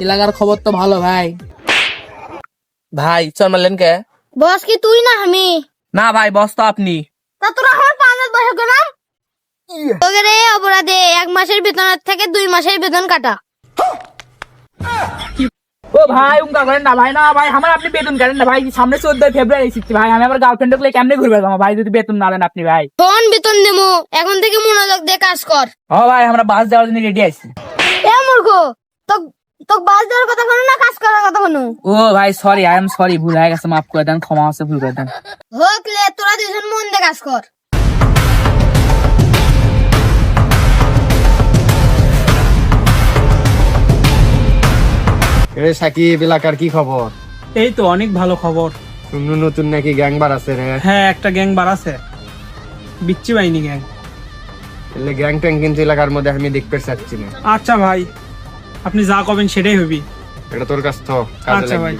এলাকার খবর তো ভালো ভাই। ভাই চল মারলেন কে? বস কি তুই না আমি? না ভাই বস তো আপনি। তা তোরা আমার পাঁচ বসে গেলাম তোকে রে অপরাধে এক মাসের বেতনের থেকে দুই মাসের বেতন কাটা। ও ভাই উনকা করেন না ভাই না ভাই আমার আপনি বেতন করেন না ভাই সামনে চোদ্দ ফেব্রুয়ারি শিখছি ভাই আমি আমার গার্লফ্রেন্ডগুলো কেমনে ঘুরবে আমার ভাই যদি বেতন না দেন আপনি ভাই। কোন বেতন দেবো? এখন থেকে মনোযোগ দিয়ে কাজ কর। ও ভাই আমরা বাস যাওয়ার জন্য রেডি আছি। এ মূর্খ তো তো বাস দেওয়ার কথা কোনো না কাজ করার কথা কোনো ও ভাই সরি আই এম সরি ভুল হয়ে গেছে মাফ করে দেন ক্ষমা আছে ভুল করে দেন। হোক লে তোরা দুজন মন দিয়ে কাজ কর। এ সাকিব এলাকার কি খবর? এই তো অনেক ভালো খবর। শুনলু নতুন নাকি গ্যাং বার আছে রে? হ্যাঁ একটা গ্যাং আছে। বিচ্ছি বাহিনী গ্যাং। এলে গ্যাং ট্যাং কিন্তু এলাকার মধ্যে আমি দেখতে চাচ্ছি না। আচ্ছা ভাই আপনি যা করবেন সেটাই হবি এটা তোর কাছ তো কাজে আচ্ছা ভাই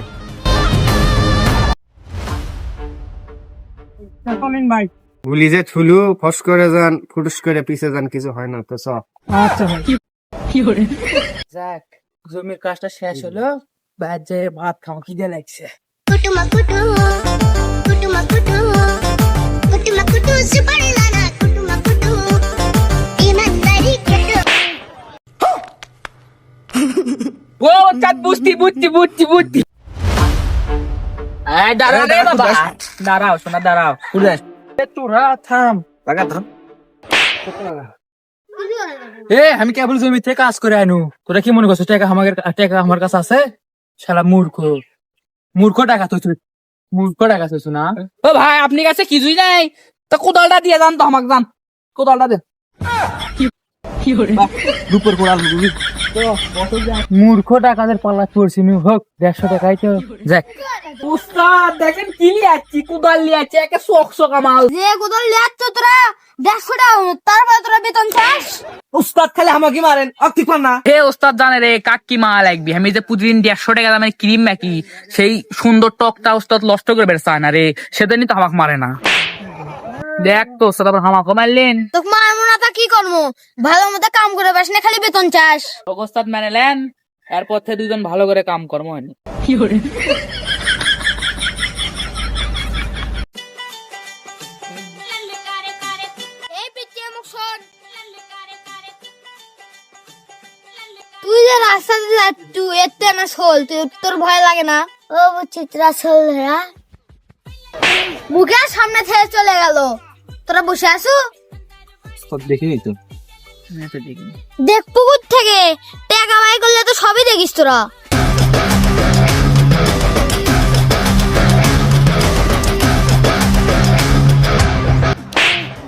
লাগবে চলেন ভাই ভুলি যে থুলু ফস করে যান ফুটুস করে পিছে যান কিছু হয় না তো চ আচ্ছা ভাই যাক জমির কাজটা শেষ হলো ভাত যে ভাত খাওয়া খিদে লাগছে కుటుమ కుటు కుటుమ కుటు కుటుమ కుటు సుపడలానా ও চাঁদ বুঝতি বুঝতি বুঝতি এই, দাঁড়াও রে বাবা। দাঁড়াও। শোনা দাঁড়াও। উড়ে তোরা থাম। লাগা থাম এ আমি কেবল জমিতে কাজ করে আনু তোরা কি মনে করছ টাকা আমার টাকা আমার কাছে আছে? শালা মূর্খ। মূর্খ টাকা তো তুই। মূর্খ টাকা তো না ও ভাই আপনি কাছে কিছুই নাই। তা কোদালটা দিয়ে যান তো আমাকে যান কোদালটা দে। বাহ, দুপুর কোদাল মূর্খ টাকাদের পাল্লা পড়ছি নি? হোক দেড়শো টাকাই তো যাক। উস্তাদ দেখেন কি লিয়াচ্ছি কোদাল লিয়াচ্ছি একে শোক শোকা মাল যে তো তোরা দেড়শো টাকা তারপরে তোরা বেতন চাস। উস্তাদ খালি আমাকে মারেন অক্তি না। হে উস্তাদ জানে রে কাক মা লাগবে। আমি যে প্রতিদিন দেড়শো টাকা দামের ক্রিম মাকি সেই সুন্দর টকটা উস্তাদ নষ্ট করে চায় না রে? সেদিনই তো আমাকে মারে না। দেখ তো উস্তাদ আবার আমাকে মারলেন। তোকে কি করব ভালো মতো কাম করে পাস না খালি বেতন চাস। উস্তাদ মানেলেন এরপর থেকে দুজন ভালো করে কাম কর্ম হয়নি পিছিয়ে মুখ তুই যে রাস্তাতে যাচ্ছু এতে না শোল তুই তোর ভয় লাগে না। ও শোল ধরা মুখের সামনে থেকে চলে গেল। তোরা বসে দেখিনি। তো পুকুর থেকে টাকা বাই করলে তো সবই দেখিস তোরা।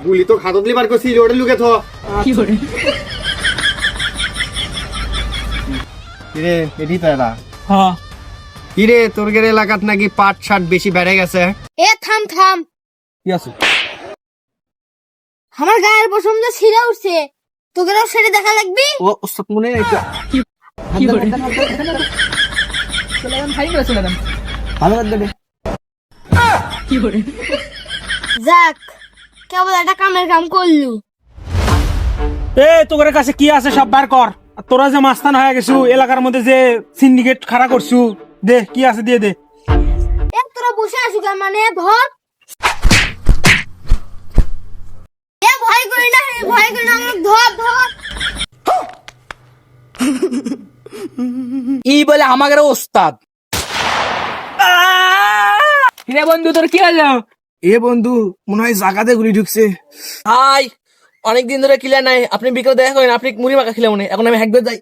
গুলি তো লিবার করছি ওটা লুকে থ। কিরে? এটি তারা হ্যাঁ কিরে তোর গের এলাকাত নাকি পাট শাট বেশি বেড়ে গেছে? এ থাম থাম। কি আছে? আমার গায়ের পশম যে ছিঁড়ে উঠছে। তোকেও সেটা দেখা লাগবি? ও ওস্তাদ মনে এটা ভালো লাগবে রে। যাক কেবল একটা কামের কাম করলু। এ তোদের কাছে কি আছে সব বার কর। আর তোরা যে মাস্তান হয়ে গেছু এলাকার মধ্যে যে সিন্ডিকেট খাড়া করছু দে কি আছে দিয়ে দে। এ তোরা বসে আছো মানে ধর এ ভয় করি না ভয় করি না আমাকে ধর ধর ই বলে আমাদের ওস্তাদ। রে বন্ধু তোর কি হলো? এ বন্ধু মনে হয় জাগাতে গুলি ঢুকছে। হাই অনেকদিন ধরে ক্লিয়ার নাই। আপনি বিকেলে দেখা করেন আপনি মুড়ি মাখা খেলে মনে এখন আমি হ্যাকবে যাই।